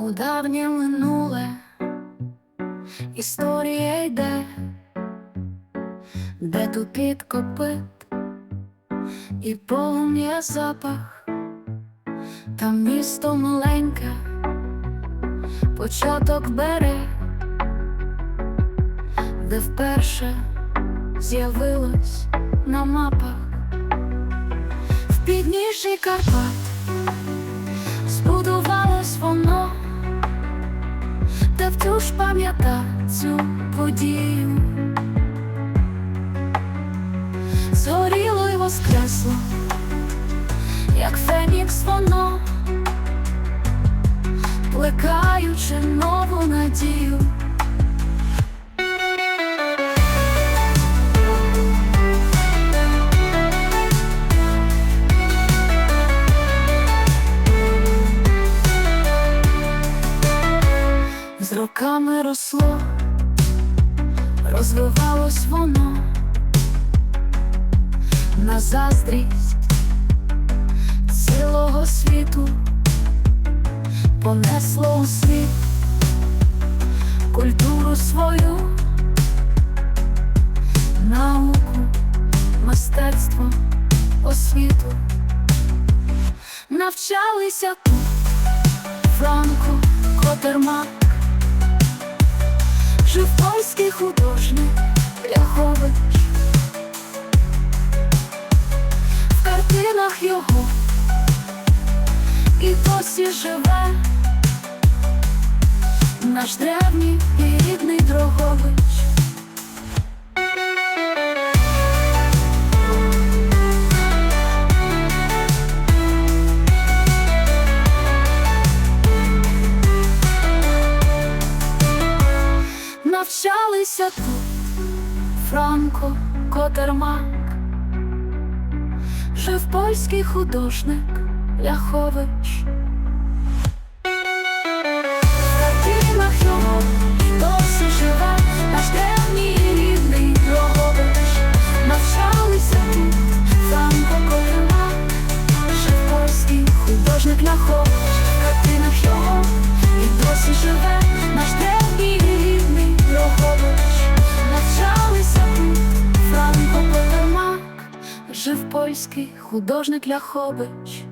У давнє минуле історія йде, де тупіт копит і полум'я запах, там місто маленьке, початок бере, де вперше з'явилось на мапах. В підніжжі Карпат втю ж пам'ята цю подію. Згоріло й воскресло, як фенікс воно, З роками росло, розвивалось воно на заздрість цілого світу, понесло у світ культуру свою, науку, мистецтво, освіту. Навчалися тут Франко, Котермак Жив польський художник Ляхович В картинах його і досі живе наш древній і рідний Дрогович. Навчалися тут Франко Котермак, жив польський художник Ляхович. В картинах його досі живе наш і тут жив польський художник Ляхович.